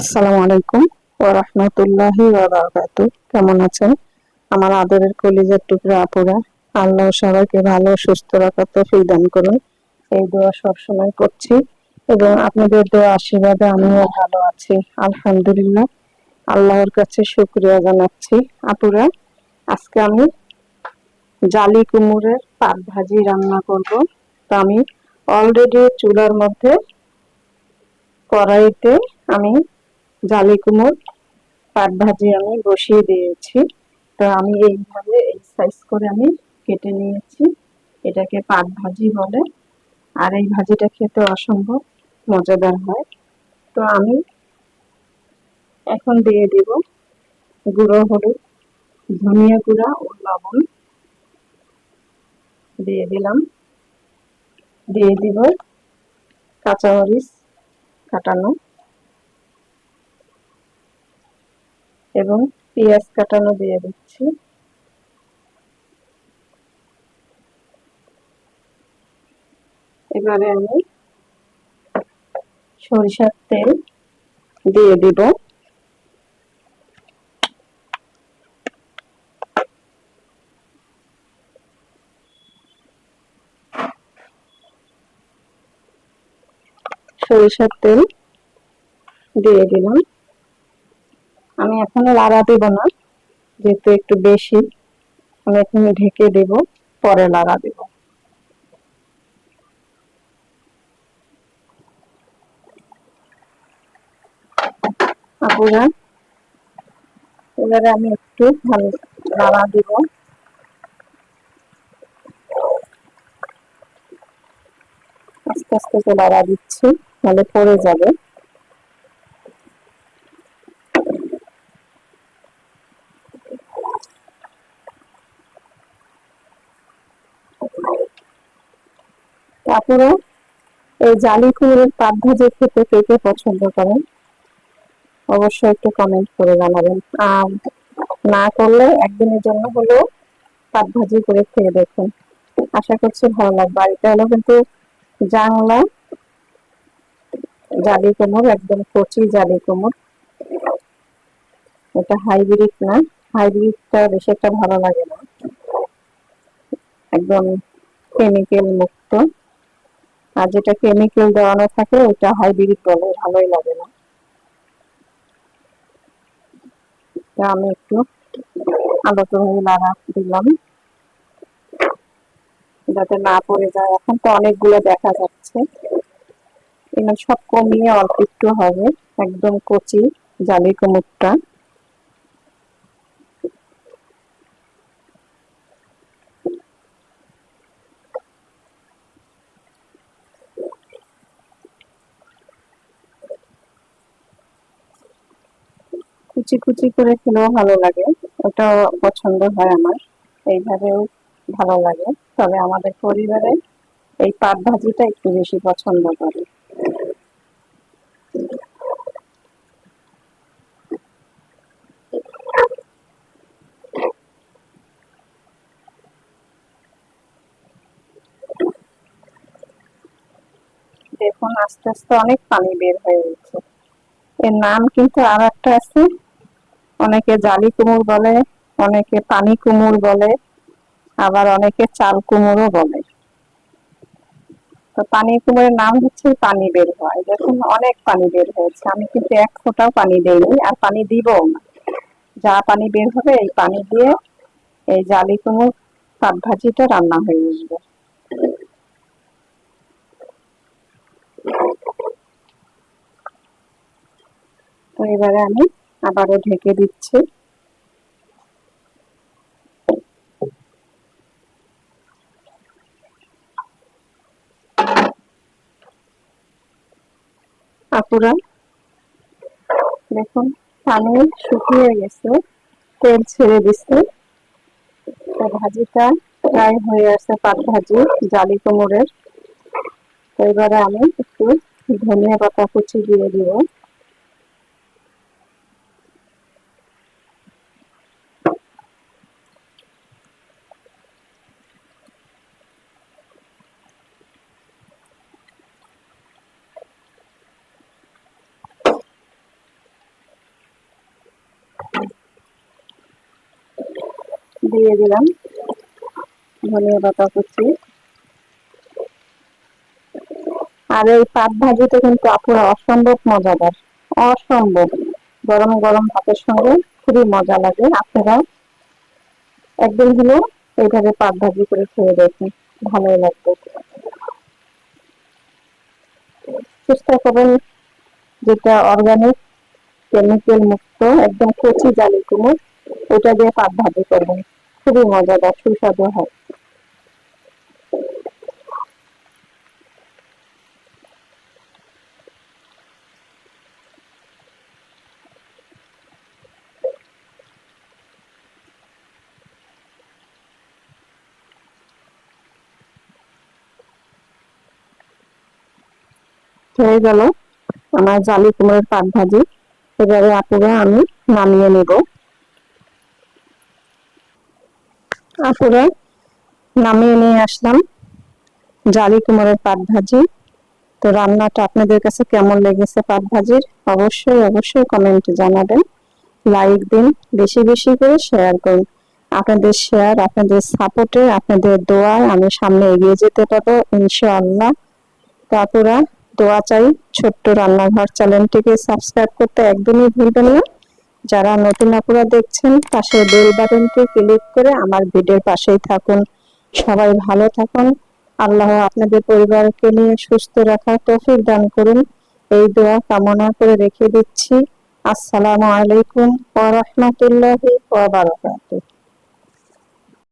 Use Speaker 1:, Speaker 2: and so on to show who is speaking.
Speaker 1: আসসালামু আলাইকুম ওয়া রাহমাতুল্লাহি ওয়া বারাকাতু কেমন আছেন? আমার আদরের কলিজার টুকরা আপুরা, আল্লাহ সবাইকে ভালো, সুস্থ রাখার তৌফিক দান করুন। এই দোয়া সব সময় করছি এবং আপনাদের দোয়া আশীর্বাদে আমিও ভালো আছি, আলহামদুলিল্লাহ। আল্লাহর কাছে শুকরিয়া জানাচ্ছি। আপুরা, আজকে আমি জালি কুমড়ের পাট ভাজি রান্না করব। তো আমি অলরেডি চুলার মধ্যে কড়াইতে আমি জালি কুমড় পাট ভাজি আমি বসিয়ে দিয়েছি। তো আমি এইভাবে এই সাইজ করে আমি কেটে নিয়েছি। এটাকে পাট ভাজি বলে। আর এই ভাজিটা খেতে অসম্ভব মজাদার হয়। তো আমি এখন দিয়ে দিব গুঁড়ো হলুদ, ধনিয়া গুঁড়া ও লবণ। দিয়ে দিলাম। দিয়ে দিব কাঁচা কাঁচামরিচ কাটানো। এবং পেঁয়াজ কাটানো দিয়ে দিচ্ছি। এবারে আমি সরিষার তেল দিয়ে দিব। সরিষার তেল দিয়ে দিলাম। আমি এখনও লাড়া দেব না, যেহেতু একটু বেশি। আমি এখানে ঢেকে দেব, পরে লাড়া দেব। আপুরা, এবারে আমি একটু ভালো লাড়া দেব। আস্তে আস্তে লাড়া দিচ্ছি নাহলে পড়ে যাবে। তারপরে এই জালি কুমড়োর পাত ভাজে খেতে কে কে পছন্দ করেন, অবশ্যই একটু কমেন্ট করে জানাবেন। আর না করলে একদিনের জন্য হলেও পাত ভাজি করে খেয়ে দেখুন। আশা করছি ভালো লাগবে। এটা হলো কিন্তু জাংলা জালি কুমড় একদম কচি জালি কুমড় এটা হাইব্রিড না, হাইব্রিডটা বেশি একটা ভালো লাগে না। একদম কেমিক্যাল মুক্ত। আর যেটা কেমিক্যাল দেওয়ানো থাকে ওটা হাইব্রিড বলে, ভালোই লাগে না। আমি একটু আলোচনা লাড়া দিলাম। যাতে না পড়ে যায়। এখন তো অনেকগুলো দেখা যাচ্ছে। এখানে সব কমিয়ে অল্প একটু হবে। একদম কচি, জালি কুমুরটা কুচি কুচি করে খেলেও ভালো লাগে। ওটা পছন্দ হয় আমার। এইভাবেও ভালো লাগে। তবে আমাদের পরিবারে এই পাট ভাজিটা একটু বেশি পছন্দ করে। দেখুন, আস্তে আস্তে অনেক পানি বের হয়ে গেছে এর নাম কিন্তু আর একটা আছে অনেকে জালি কুমুর বলে, অনেকে পানি কুমুর বলে, আবার অনেকে চাল কুমুরও বলে। তো পানি কুমোরের নাম হচ্ছে পানি বের হয়। দেখুন, অনেক পানি বের হয়েছে। আমি কিন্তু এক ফোঁটাও পানি দেইনি, আর পানি দিবও না। যা পানি বের হবে, এই পানি দিয়ে এই জালি কুমুর পাট ভাজিটা রান্না হয়ে আসবে। তো এবারে আমি আবারও ঢেকে দিচ্ছি। আপুরা, দেখুন, পানি শুকিয়ে গেছে, তেল ছেড়ে দিচ্ছে। ভাজিটা প্রায় হয়ে আসছে পাট ভাজি, জালি কোমরের। তো এবারে আমি একটু ধনিয়া পাতা কুচি দিয়ে দিব। দিয়ে দিলাম। ধনিয়া পাতা কুচি। আর এই পাট ভাজিতে কিন্তু আপুরা অসম্ভব মজাদার। অসম্ভব। গরম গরম ভাতের সঙ্গে খুবই মজা লাগে। আপনারা একদিন হলেও এইভাবে পাট ভাজি করে খেয়ে দেখুন। ভালোই লাগবে। চেষ্টা করুন যেটা অর্গানিক কেমিক্যাল মুক্ত, একদম কচি জালি কুমড় ওটা দিয়ে পাট ভাজি করবেন। খুবই মজাদার সুস্বাদু হয়। হয়ে গেল আমার জালি কুমড়োর পাট ভাজি। এবারে আপুরা আমি নামিয়ে নেব। আপুরা নামিয়ে নিয়ে আসলাম। জালি কুমড়োর পাট ভাজি। তো রান্নাটা আপনাদের কাছে কেমন লেগেছে পাট ভাজির? অবশ্যই অবশ্যই কমেন্টে জানাবেন। লাইক দিন, বেশি বেশি করে শেয়ার করুন। আপনাদের শেয়ার আপনাদের সাপোর্টে আপনাদের দোয়ায় আমি সামনে এগিয়ে যেতে পারব, ইনশাআল্লাহ। তারপরা দোয়া চাই ছোট্ট রান্নাঘর চ্যানেলটিকে সাবস্ক্রাইব করতে একদমই ভুলবেন না। যারা নতুন আপুরা দেখছেন পাশে বেল বাটনটি ক্লিক করে আমার ভিডিওর পাশেই থাকুন। সবাই ভালো থাকুন। আল্লাহ আপনাদের পরিবারকে নিয়ে সুস্থ রাখার তৌফিক দান করুন। এই দোয়া কামনা করে রেখে দিচ্ছি। আসসালামু আলাইকুম ওয়া রাহমাতুল্লাহি ওয়া বারাকাতুহু।